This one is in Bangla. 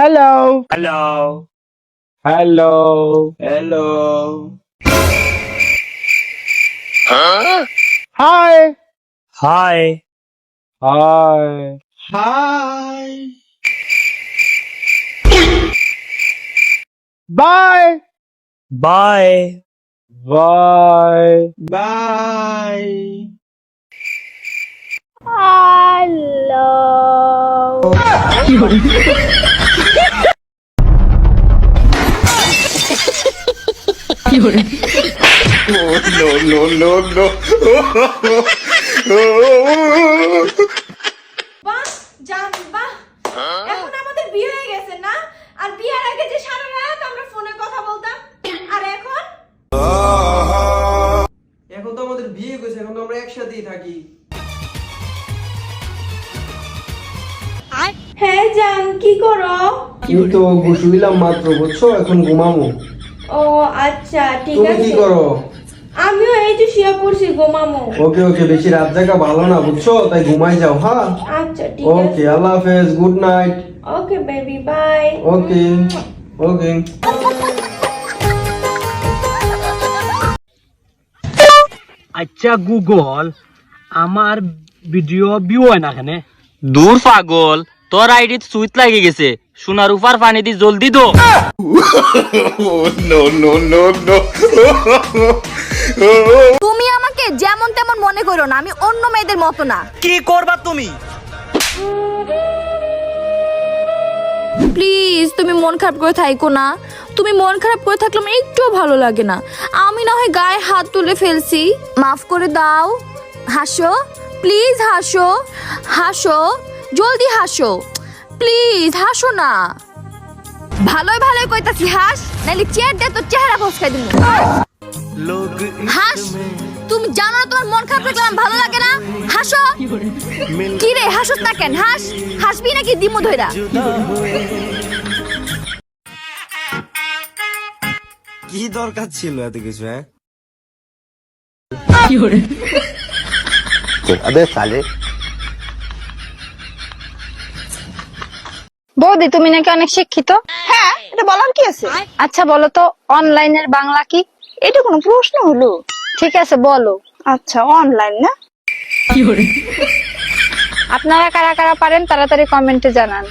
Hello. Hello. Hello. Hello. Huh? Hi. Hi. Hi. Hi. Bye. Bye. Bye. Bye. Hello. No no no no বাহ জান বাহ। এখন আমাদের বিয়ে হয়ে গেছে না? আর বিয়ের আগে যে সারা রাত আমরা ফোনে কথা বলতাম আর এখন? এখন তো আমাদের বিয়ে হয়েছে এখন তো আমরা একসাথেই থাকি। হ্যাঁ জান কি করো? আমি তো মাত্র বুঝছ? এখন ঘুমামো ও আচ্ছা ঠিক তুমি কি করো? আমিও এই যে শুয়ে পড়ছি ঘুমামো। ওকে ওকে বেশি রাত জায়গা ভালো না বুঝছ? তাই ঘুমাই যাও হ্যাঁ আচ্ছা ঠিক ওকে আছে আল্লাহ হাফেজ good night. Okay baby bye. Okay okay. আচ্ছা গুগল আমার ভিডিও ভিউ হয় না কেন দূর পাগল তোর আইডিত সুইট লাগে গেছে। সোনার উপার পানি দি জলদি দো। নো নো নো নো তুমি আমাকে যেমন তেমন মনে করো না আমি অন্য মেয়েদের মতো না। কি করবা তুমি? প্লিজ তুমি মন খারাপ করে থাইকো না। তুমি মন খারাপ করে থাকলে আমার একটুও ভালো লাগে না। আমি না হয় গায়ে হাত তুলে ফেলছি। মাফ করে দাও। হাসো। প্লিজ হাসো। হাসো। জলদি হাসো। প্লিজ হাসো না। ভালোই ভালোই কইতাছি হাস নাইলে চেয়ার দে তোর চেহারা ফসকাই দিমু। হাস তুমি জানো না তোমার মন খারাপ লাগলে ভালো লাগে না? হাসো। কি রে হাসোস না কেন? হাস হাসবি নাকি দিমু ধইরা? কি দরকার ছিল এত কিছু হ্যাঁ? বৌদি তুমি নাকি অনেক শিক্ষিত? হ্যাঁ এটা বলার কি আছে? আচ্ছা বলো তো অনলাইনের বাংলা কি? এটা কোনো প্রশ্ন হলো। ঠিক আছে বলো। আচ্ছা অনলাইন না? আপনারা কারা কারা পারেন তাড়াতাড়ি কমেন্টে জানান।